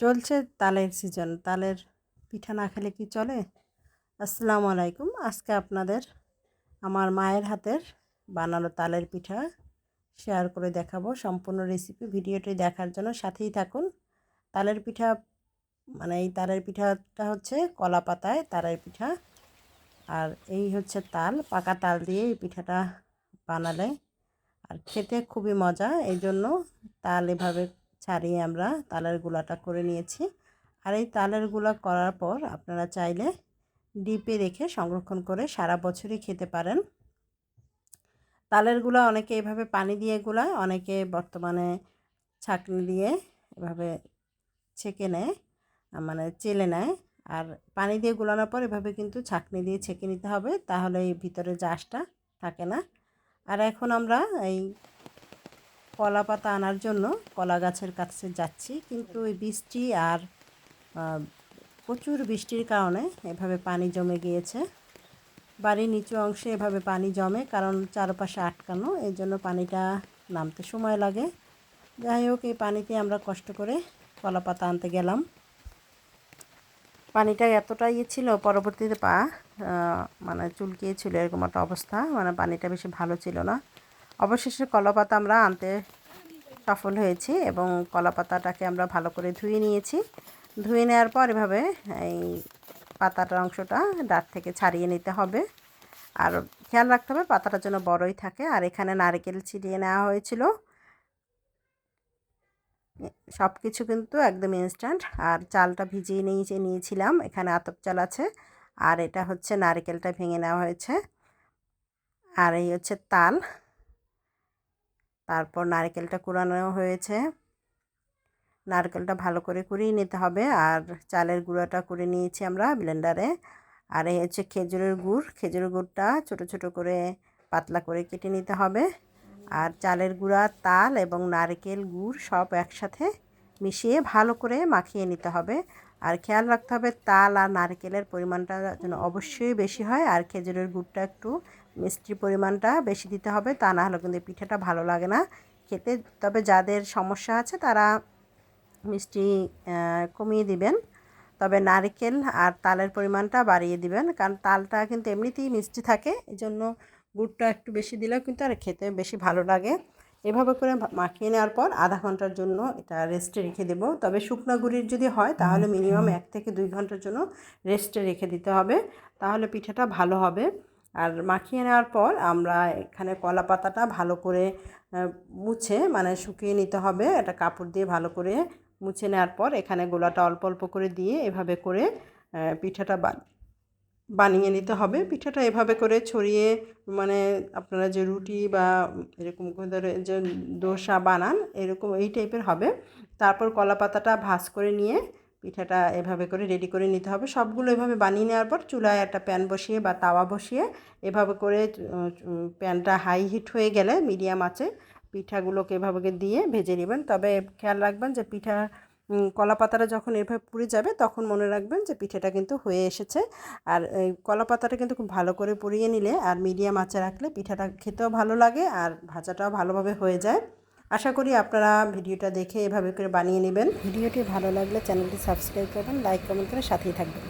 চলছে তালের সিজন। তালের পিঠা না খেলে কি চলে? আসসালামু আলাইকুম। আজকে আপনাদের আমার মায়ের হাতের বানানো তালের পিঠা শেয়ার করে দেখাবো। সম্পূর্ণ রেসিপি ভিডিওটি দেখার জন্য সাথেই থাকুন। তালের পিঠা মানে এই তালের পিঠাটা হচ্ছে কলা পাতায় তালের পিঠা। আর এই হচ্ছে তাল, পাকা তাল দিয়ে এই পিঠাটা বানালে আর খেতে খুবই মজা। এই জন্য তাল এভাবে ছাড়িয়ে আমরা তালের গুলাটা করে নিয়েছি। আর এই তালেরগুলা করার পর আপনারা চাইলে ডিপে রেখে সংরক্ষণ করে সারা বছরই খেতে পারেন। তালেরগুলা অনেকে এভাবে পানি দিয়ে গুলায় অনেকে বর্তমানে ছাঁকনি দিয়ে এভাবে ছেঁকে নেয় মানে চেলে নেয়। আর পানি দিয়ে গুলানোর পর এভাবে কিন্তু ছাঁকনি দিয়ে ছেঁকে নিতে হবে, তাহলে এই ভিতরে জাসটা থাকে না। আর এখন আমরা এই কলা পাতা আনার জন্য কলা গাছের কাছে যাচ্ছি। কিন্তু ওই বৃষ্টি আর প্রচুর বৃষ্টির কারণে এভাবে পানি জমে গিয়েছে। বাড়ির নিচু অংশে এভাবে পানি জমে, কারণ চারপাশে আটকানো এই জন্য পানিটা নামতে সময় লাগে। যাই হোক, এই পানিতে আমরা কষ্ট করে কলা পাতা আনতে গেলাম। পানিটা এতটাই ইয়ে ছিল, পরবর্তীতে পা মানে চুলকিয়েছিল এরকম একটা অবস্থা মানে পানিটা বেশি ভালো ছিল না। অবশেষে কলাপাতা আমরা আনতে সফল হয়েছি এবং কলাপাতাটাকে আমরা ভালো করে ধুয়ে নিয়েছি। ধুয়ে নেওয়ার পর এভাবে এই পাতাটার অংশটা ডাট থেকে ছাড়িয়ে নিতে হবে। আর খেয়াল রাখতে হবে পাতাটা যেন বড়ই থাকে। আর এখানে নারকেল ছিটিয়ে নেওয়া হয়েছিল। সব কিছু কিন্তু একদম ইনস্ট্যান্ট আর চালটা ভিজিয়ে নিয়ে নিয়েছিলাম। এখানে আতপ চাল আছে। আর এটা হচ্ছে নারকেলটা ভেঙে নেওয়া হয়েছে। আর এই হচ্ছে তাল। তারপর নারকেলটা কুড়ানো হয়েছে। নারকেলটা ভালো করে কুড়িয়ে নিতে হবে। আর চালের গুঁড়োটা করে নিয়েছি আমরা ব্লেন্ডারে আর এই হচ্ছে খেজুরের গুড়। খেজুরের গুড়টা ছোট ছোট করে পাতলা করে কেটে নিতে হবে। আর চালের গুঁড়া, তাল এবং নারকেল গুড় সব একসাথে মিশিয়ে ভালো করে মাখিয়ে নিতে হবে। আর খেয়াল রাখতে হবে তাল আর নারকেলের পরিমাণটা যেন অবশ্যই বেশি হয়। আর খেজুরের গুড়টা একটু মিষ্টির পরিমাণটা বেশি দিতে হবে, তা না হলে কিন্তু পিঠাটা ভালো লাগে না খেতে। তবে যাদের সমস্যা আছে তারা মিষ্টি কমিয়ে দিবেন। তবে নারকেল আর তালের পরিমাণটা বাড়িয়ে দিবেন, কারণ তালটা কিন্তু এমনিতেই মিষ্টি থাকে এই জন্য গুড়টা একটু বেশি দিলেও কিন্তু আর খেতে বেশি ভালো লাগে। এভাবে করে মাখিয়ে নেওয়ার পর আধা ঘণ্টার জন্য এটা রেস্টে রেখে দেবো। তবে শুকনো গুড়ির যদি হয় তাহলে মিনিমাম এক থেকে দুই ঘণ্টার জন্য রেস্টে রেখে দিতে হবে, তাহলে পিঠাটা ভালো হবে। আর মাখিয়ে নেওয়ার পর আমরা এখানে কলা পাতাটা ভালো করে মুছে মানে শুকিয়ে নিতে হবে। একটা কাপড় দিয়ে ভালো করে মুছে নেওয়ার পর এখানে গোলাটা অল্প অল্প করে দিয়ে এভাবে করে পিঠাটা বানিয়ে নিতে হবে। পিঠাটা এভাবে করে ছড়িয়ে মানে আপনারা যে রুটি বা এরকম ধরে যে দোসা বানান, এরকম এই টাইপের হবে। তারপর কলা পাতাটা ভাজ করে নিয়ে পিঠাটা এভাবে করে রেডি করে নিতে হবে। সবগুলো এভাবে বানিয়ে নেওয়ার পর চুলায় একটা প্যান বসিয়ে বা তাওয়া বসিয়ে এভাবে করে প্যানটা হাই হিট হয়ে গেলে মিডিয়াম আছে, পিঠাগুলোকে এভাবে দিয়ে ভেজে নেবেন। তবে খেয়াল রাখবেন যে পিঠা কলা পাতাটা যখন এভাবে পুড়ে যাবে তখন মনে রাখবেন যে পিঠেটা কিন্তু হয়ে এসেছে। আর এই কলা পাতাটা কিন্তু খুব ভালো করে পুড়িয়ে নিলে আর মিডিয়াম আঁচে রাখলে পিঠাটা খেতেও ভালো লাগে আর ভাজাটাও ভালোভাবে হয়ে যায়। আশা করি আপনারা ভিডিওটা দেখে এভাবে করে বানিয়ে নেবেন। ভিডিওটি ভালো লাগলে চ্যানেলটি সাবস্ক্রাইব করবেন, লাইক কমেন্ট করে সাথেই থাকবেন।